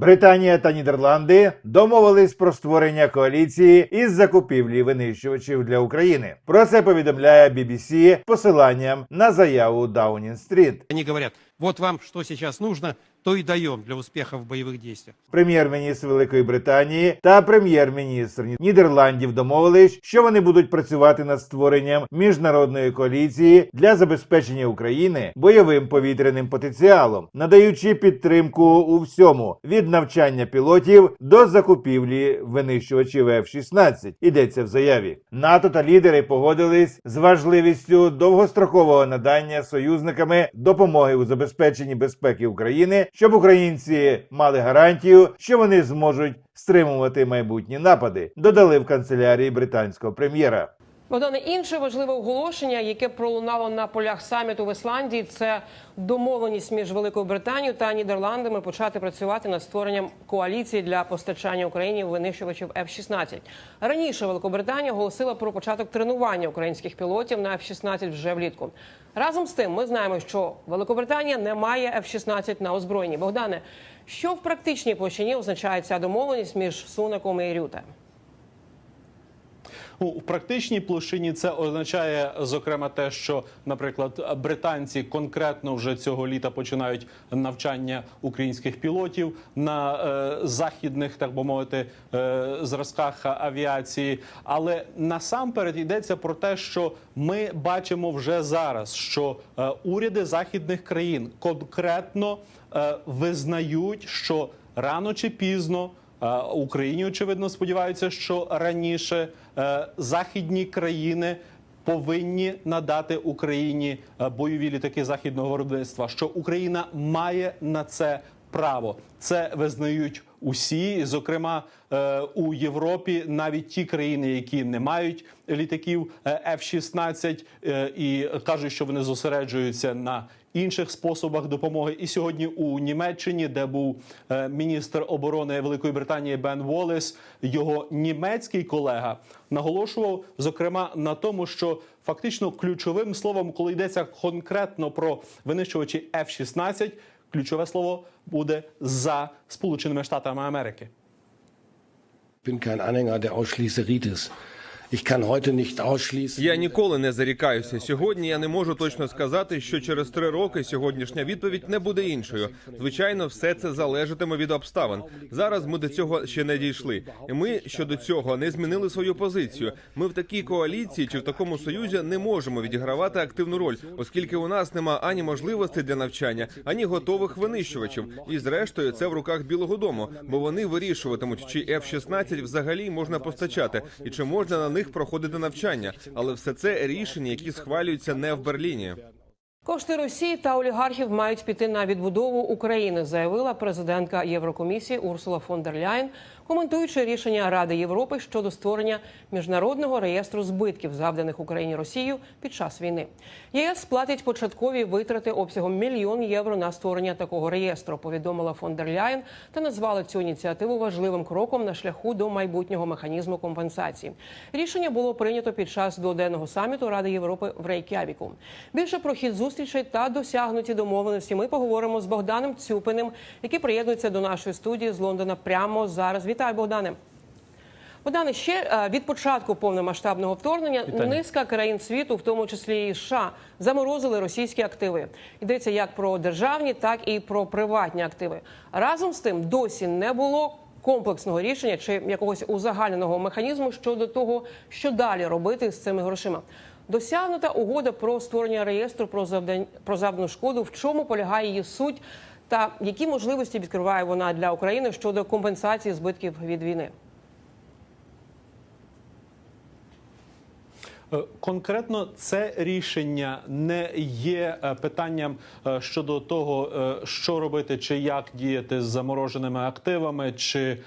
Британія та Нідерланди домовились про створення коаліції із закупівлі винищувачів для України. Про це повідомляє BBC посиланням на заяву Даунін-стріт. Вони говорять, вот вам що зараз нужно, то и даем для успеха в боевых действиях. Прем'єр-міністр Великої Британії та прем'єр-міністр Нідерландів домовились, що вони будуть працювати над створенням міжнародної коаліції для забезпечення України бойовим повітряним потенціалом, надаючи підтримку у всьому від навчання пілотів до закупівлі винищувачів F-16. Йдеться в заяві. НАТО та лідери погодились з важливістю довгострокового надання союзниками допомоги у забезпеченні безпеки України, щоб українці мали гарантію, що вони зможуть стримувати майбутні напади. Додали в канцелярії британського прем'єра. Богдане, інше важливе оголошення, яке пролунало на полях саміту в Ісландії, це домовленість між Великою Британією та Нідерландами почати працювати над створенням коаліції для постачання Україні винищувачів F-16. Раніше Великобританія оголосила про початок тренування українських пілотів на F-16 вже влітку. Разом з тим, ми знаємо, що Великобританія не має F-16 на озброєнні. Богдане, що в практичній площині означає ця домовленість між Сунаком і Рюте? В практичній площині це означає зокрема те, що, наприклад, британці конкретно вже цього літа починають навчання українських пілотів на е, західних, так би мовити, е, зразках авіації. Але насамперед йдеться про те, що ми бачимо вже зараз, що е, уряди західних країн конкретно е, визнають, що рано чи пізно. Е, Україні очевидно сподіваються, що раніше е, західні країни повинні надати Україні е, бойові літаки західного виробництва. Що Україна має на це право. Це визнають усі, зокрема е, у Європі, навіть ті країни, які не мають літаків е, F-16 е, і кажуть, що вони зосереджуються на інших способах допомоги. І сьогодні у Німеччині, де був міністр оборони Великої Британії Бен Волес, його німецький колега наголошував зокрема на тому, що фактично ключовим словом, коли йдеться конкретно про винищувачі F-16, ключове слово буде за Сполученими Штатами Америки. bin kein Anhänger der Ausschließeritis. Я ніколи не зарікаюся. Сьогодні я не можу точно сказати, що через три роки сьогоднішня відповідь не буде іншою. Звичайно, все це залежатиме від обставин. Зараз ми до цього ще не дійшли. І ми щодо цього не змінили свою позицію. Ми в такій коаліції чи в такому союзі не можемо відігравати активну роль, оскільки у нас нема ані можливостей для навчання, ані готових винищувачів. І зрештою, це в руках Білого Дому, бо вони вирішуватимуть, чи F-16 взагалі можна постачати, і чи можна на них проходити навчання. Але все це рішення, які схвалюються не в Берліні. Кошти Росії та олігархів мають піти на відбудову України, заявила президентка Єврокомісії Урсула фон дер Ляйн, коментуючи рішення Ради Європи щодо створення міжнародного реєстру збитків, завданих Україні Росією під час війни. ЄС сплатить початкові витрати обсягом мільйон євро на створення такого реєстру. Повідомила фон та назвала цю ініціативу важливим кроком на шляху до майбутнього механізму компенсації. Рішення було прийнято під час дводенного саміту Ради Європи в Рейкявіку. Більше про хід зустрічей та досягнуті домовленості ми поговоримо з Богданом Цюпиним, який приєднується до нашої студії з Лондона прямо зараз. Вітаю, Богдане. Богдане, ще е, від початку повномасштабного вторгнення низка країн світу, в тому числі і США, заморозили російські активи. Йдеться як про державні, так і про приватні активи. Разом з тим досі не було комплексного рішення чи якогось узагальненого механізму щодо того, що далі робити з цими грошима. Досягнута угода про створення реєстру про завдань про завдану шкоду. В чому полягає її суть, та які можливості відкриває вона для України щодо компенсації збитків від війни? Конкретно це рішення не є е, питанням е, щодо того, е, що робити, чи як діяти з замороженими активами, чи е,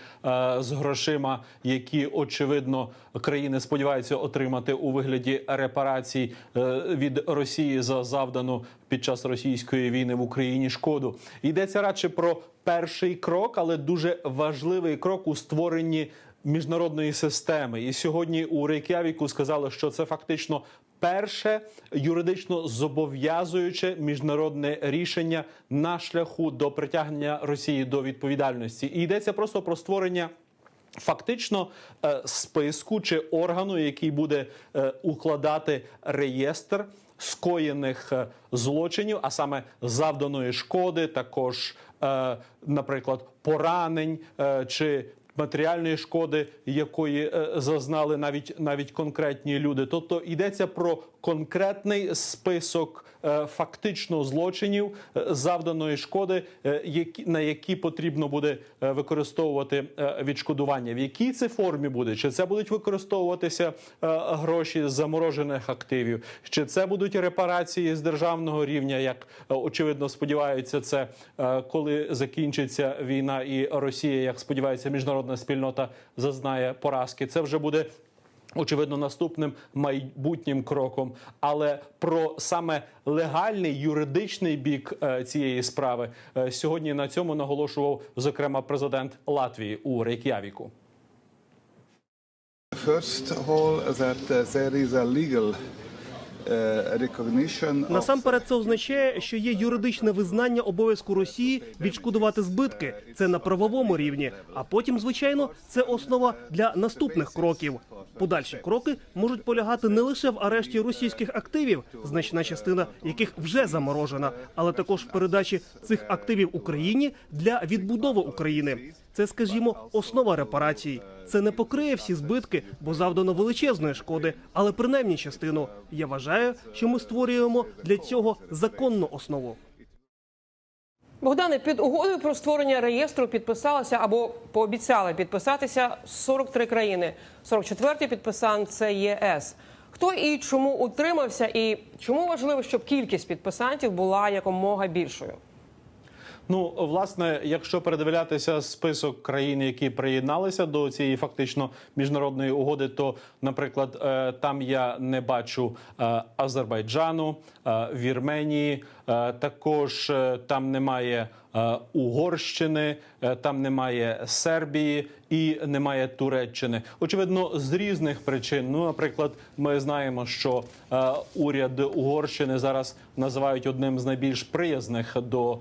з грошима, які очевидно країни сподіваються отримати у вигляді репарацій е, від Росії за завдану під час російської війни в Україні шкоду. Йдеться радше про перший крок, але дуже важливий крок у створенні міжнародної системи. І сьогодні у Рейкявіку сказали, що це фактично перше юридично зобов'язуюче міжнародне рішення на шляху до притягнення Росії до відповідальності. І йдеться просто про створення. Фактично е, списку чи органу, який буде е, укладати реєстр скоєних е, злочинів, а саме завданої шкоди, також, наприклад, поранень чи матеріальної шкоди, якої е, зазнали навіть навіть конкретні люди. Тобто йдеться про конкретний список фактично злочинів е, завданої шкоди, е, на які потрібно буде е, використовувати е, відшкодування. В якій це формі буде? Чи це будуть використовуватися е, гроші з заморожених активів? Чи це будуть репарації з державного рівня? Як е, очевидно сподіваються, це е, коли закінчиться війна і Росія, як сподівається, міжнародна спільнота зазнає поразки. Це вже буде очевидно наступним майбутнім кроком. Але про саме легальний юридичний бік е, цієї справи е, сьогодні на цьому наголошував зокрема президент Латвії у Рейк'явіку. First of all, that uh, there is a legal Насамперед, це означає, що є юридичне визнання обов'язку Росії відшкодувати збитки. Це на правовому рівні. А потім, звичайно, це основа для наступних кроків. Подальші кроки можуть полягати не лише в арешті російських активів, значна частина яких вже заморожена, але також в передачі цих активів Україні для відбудови України. Це, скажімо, основа репарацій. Це не покриє всі збитки, бо завдано величезної шкоди, але принаймні частину. Я вважаю, що ми створюємо для цього законну основу. Богдане, під угодою про створення реєстру підписалися або пообіцяли підписатися 43 країни. 44-й підписант це ЄС. Хто і чому утримався, і чому важливо, щоб кількість підписантів була якомога більшою? Ну, власне, якщо передивлятися список країн, які приєдналися до цієї фактично міжнародної угоди, то, наприклад, е, там я не бачу е, Азербайджану, е, Вірменії, також там немає Угорщини, там немає Сербії і немає Туреччини. Очевидно, з різних причин. Ну, наприклад, ми знаємо, що е, уряд Угорщини зараз називають одним з найбільш приязних до е,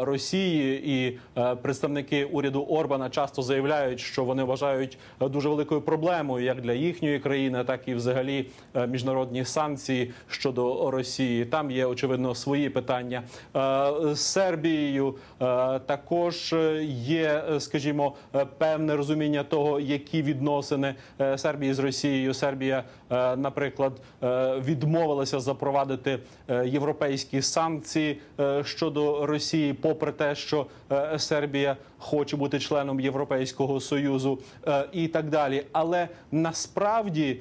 Росії, і е, представники уряду Орбана часто заявляють, що вони вважають е, дуже великою проблемою як для їхньої країни, так і взагалі е, міжнародні санкції щодо Росії. Там є очевидно свої питання Е, з Сербією. е, Також е, є, е, скажімо, певне розуміння того, які відносини е, Сербії з Росією. Сербія, е, наприклад, е, відмовилася запровадити європейські санкції щодо Росії, попри те, що Сербія хоче бути членом Європейського союзу і так далі. Але насправді,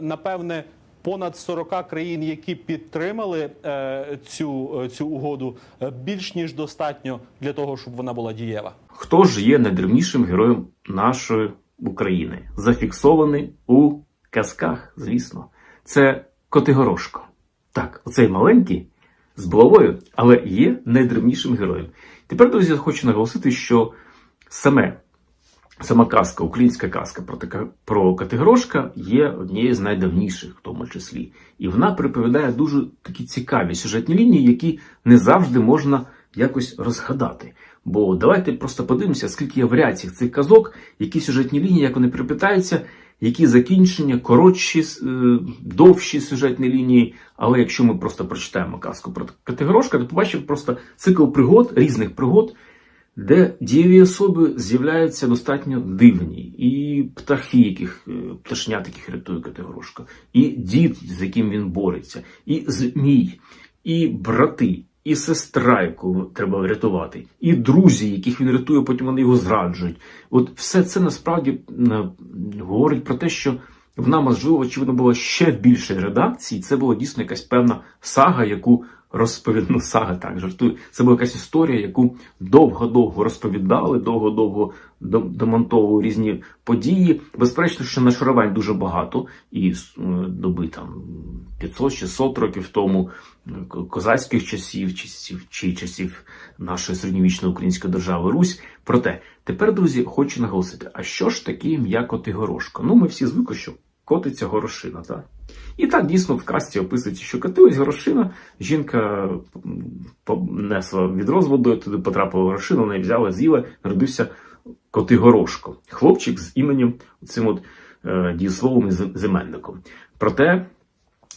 напевне. Понад 40 країн, які підтримали е, цю, е, цю угоду, е, більш ніж достатньо для того, щоб вона була дієва. Хто ж є найдревнішим героєм нашої України? Зафіксований у казках, звісно. Це Котигорошко. Так, оцей маленький з булавою, але є найдревнішим героєм. Тепер, друзі, хочу наголосити, що саме сама казка, українська казка про, про Котигорошка є однією з найдавніших, в тому числі. І вона приповідає дуже такі цікаві сюжетні лінії, які не завжди можна якось розгадати. Бо давайте просто подивимося, скільки є варіацій цих казок, які сюжетні лінії, як вони приплітаються, які закінчення, коротші, е, довші сюжетні лінії. Але якщо ми просто прочитаємо казку про Котигорошка, то побачимо просто цикл пригод, різних пригод, де дієві особи з'являються достатньо дивні, і птахи, яких е, пташнят, яких рятує Котигорошка, і дід, з яким він бореться, і змій, і брати, і сестра, яку треба врятувати, і друзі, яких він рятує, потім вони його зраджують. От все це насправді говорить про те, що в нас, можливо, очевидно, було ще більше редакцій. Це була дійсно якась певна сага, яку розповідали, ну, сага так жартую. Це була якась історія, яку довго-довго розповідали, довго-довго дом- домонтовували різні події. Безперечно, що нашарувань дуже багато, і е, доби там 500-600 років тому, е, козацьких часів, часів чи часів нашої середньовічної української держави Русь. Проте тепер, друзі, хочу наголосити: а що ж таке ім'я Котигорошко? Ну, ми всі звикли, що котиться горошина, так? І так дійсно в касті описується, що коти ось горошина, жінка понесла відро з водою, туди потрапила горошина, вона взяла, з'їла, народився коти горошко. Хлопчик з іменем цим от е, дієсловом і з- Проте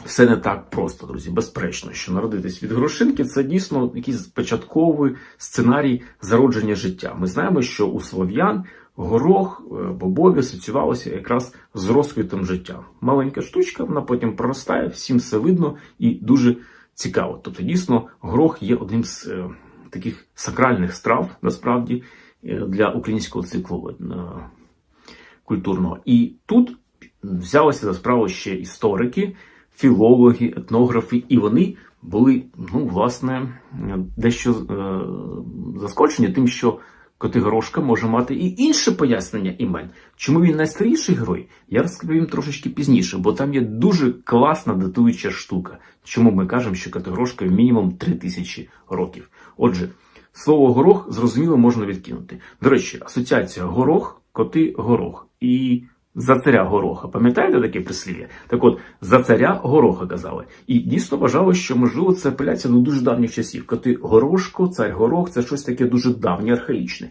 все не так просто, друзі. Безперечно, що народитись від горошинки це дійсно якийсь початковий сценарій зародження життя. Ми знаємо, що у слов'ян горох, е, бобові асоціювалося якраз з розквітом життя. Маленька штучка, вона потім проростає, всім все видно і дуже цікаво. Тобто, дійсно, горох є одним з е, таких сакральних страв, насправді, е, для українського циклу е, культурного. І тут взялися за справу ще історики, філологи, етнографи, і вони були, ну, власне, дещо е, заскочені тим, що Котигорошка може мати і інше пояснення імен. Чому він найстаріший герой, я розповім трошечки пізніше, бо там є дуже класна датуюча штука. Чому ми кажемо, що Котигорошка мінімум 3000 років. Отже, слово горох зрозуміло можна відкинути. До речі, асоціація горох, коти горох. І за царя гороха. Пам'ятаєте таке прислів'я? Так от, за царя гороха казали. І дійсно вважали, що можливо це апеляція до дуже давніх часів. Коти горошко, цар горох це щось таке дуже давнє, архаїчне.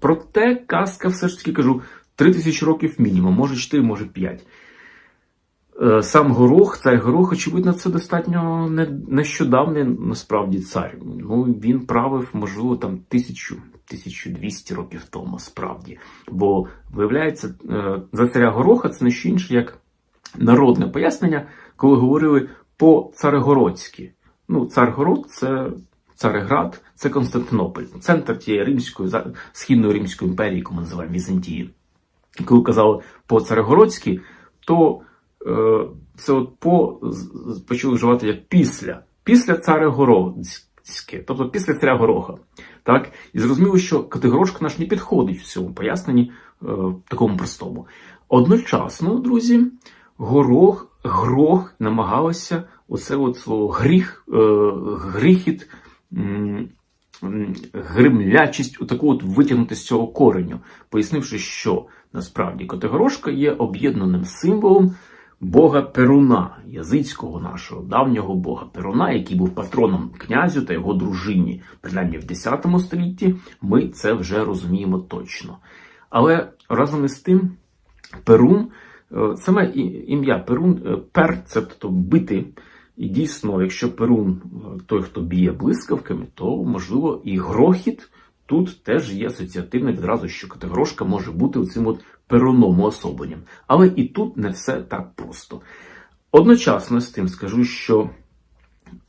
Проте казка все ж таки кажу, три тисячі років мінімум, може 4, може 5. Е, Сам горох, цар горох, очевидно, це достатньо не, нещодавний насправді цар. Ну, він правив, можливо, там тисячу, 1200 років тому, справді. Бо, виявляється, е, за царя гороха це не що інше, як народне пояснення, коли говорили по царегородськи. Ну, Царгород це Цареград, це Константинополь, центр тієї римської, східної римської імперії, яку ми називаємо Візантії. Коли казали по царегородськи, то е, це от по почали вживати як після. Після царегородське, тобто після царя гороха. Так? І зрозуміло, що категорошка наш не підходить в цьому поясненні е, такому простому. Одночасно, друзі, горох, грох намагалося оце от слово гріх, е, гріхіт, гримлячість, отаку от витягнути з цього кореню, пояснивши, що насправді Котигорошка є об'єднаним символом бога Перуна, язицького нашого давнього бога Перуна, який був патроном князю та його дружині, принаймні в 10 столітті, ми це вже розуміємо точно. Але разом із тим, Перун, е, саме ім'я Перун, е, пер, це тобто бити. І дійсно, якщо Перун е, той, хто б'є блискавками, то можливо і грохіт тут теж є асоціативне відразу, що категорошка може бути цим от перуном уособленням. Але і тут не все так просто. Одночасно з тим скажу, що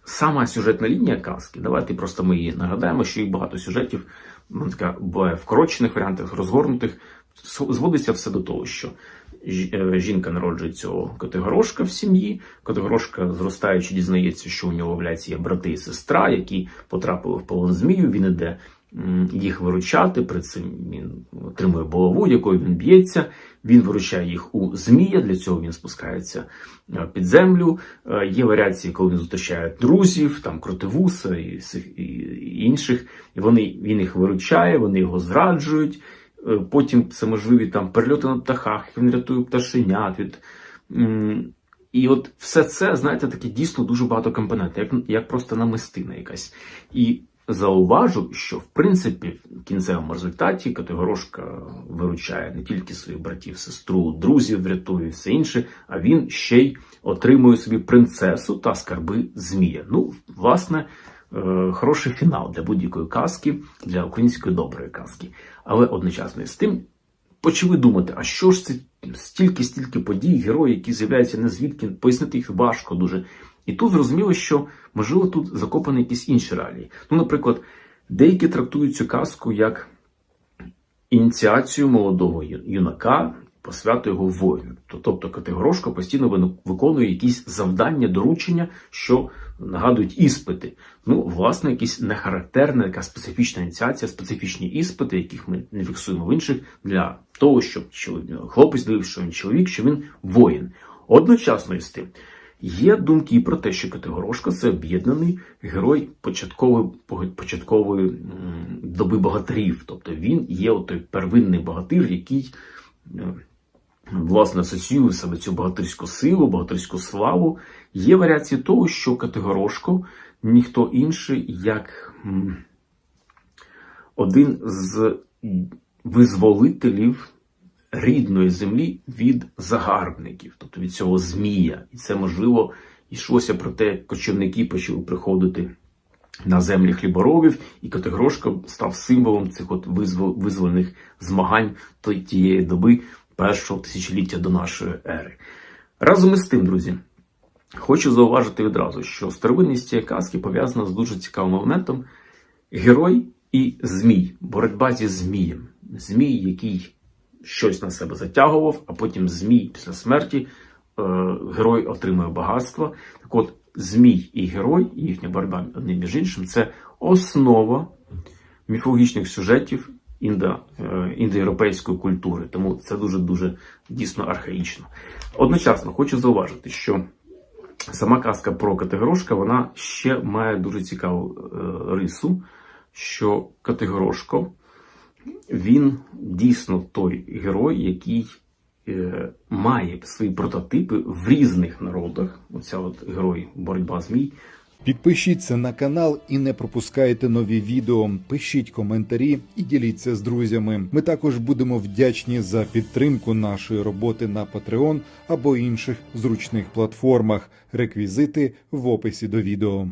сама сюжетна лінія казки, давайте просто ми її нагадаємо, що їх багато сюжетів, така буває вкорочених варіантах, розгорнутих, зводиться все до того, що е, жінка народжує цього Котигорошка в сім'ї. Котигорошка, зростаючи, дізнається, що у нього виявляється є брати і сестра, які потрапили в полон змію. Він іде їх виручати. При цим він отримує булаву, якою він б'ється. Він виручає їх у змія. Для цього він спускається е, під землю. Е, Є варіації, коли він зустрічає друзів, там кротивуса і, і інших. І вони він їх виручає, вони його зраджують. Е, Потім це можливі там перельоти на птахах, він рятує пташенят від. І от все це, знаєте, таке дійсно дуже багато компонентів, як, як просто намистина якась. І зауважу, що в принципі в кінцевому результаті Категорошка виручає не тільки своїх братів, сестру, друзів врятує і все інше, а він ще й отримує собі принцесу та скарби Змія. Ну, власне, е, хороший фінал для будь-якої казки, для української доброї казки. Але одночасно з тим почали думати, а що ж це стільки-стільки подій, герої, які з'являються не звідки, пояснити їх важко дуже. І тут зрозуміло, що можливо тут закопані якісь інші реалії. Ну, наприклад, деякі трактують цю казку як ініціацію молодого юнака, посвяту його воїну. Тобто Категорошка постійно виконує якісь завдання, доручення, що нагадують іспити. Ну, власне, якісь нехарактерна, яка специфічна ініціація, специфічні іспити, яких ми не фіксуємо в інших, для того, щоб чоловік, хлопець дивився, що він чоловік, що він воїн. Одночасно із тим. Є думки про те, що Категорошка це об'єднаний герой початкової, початкової доби богатирів. Тобто він є той первинний богатир, який е, власне асоціює себе цю богатирську силу, богатирську славу. Є варіації того, що Категорошко ніхто інший, як один з визволителів рідної землі від загарбників, тобто від цього змія. І це можливо йшлося про те, кочівники почали приходити на землі хліборобів, і Котигрошко став символом цих от визвол- визвольних змагань тієї доби першого тисячоліття до нашої ери. Разом із тим, друзі, хочу зауважити відразу, що старовинність цієї казки пов'язана з дуже цікавим моментом. Герой і змій, боротьба зі змієм. Змій, який щось на себе затягував, а потім змій після смерті е, герой отримує багатство. Так от, змій і герой, і їхня боротьба одним між іншим, це основа міфологічних сюжетів індо, е, індоєвропейської культури. Тому це дуже дуже дійсно архаїчно. Одночасно хочу зауважити, що сама казка про Категорошка вона ще має дуже цікаву е, рису, що Категорошко він дійсно той герой, який е, має свої прототипи в різних народах. Оця от герой боротьба змій. Підпишіться на канал і не пропускайте нові відео. Пишіть коментарі і діліться з друзями. Ми також будемо вдячні за підтримку нашої роботи на Patreon або інших зручних платформах. Реквізити в описі до відео.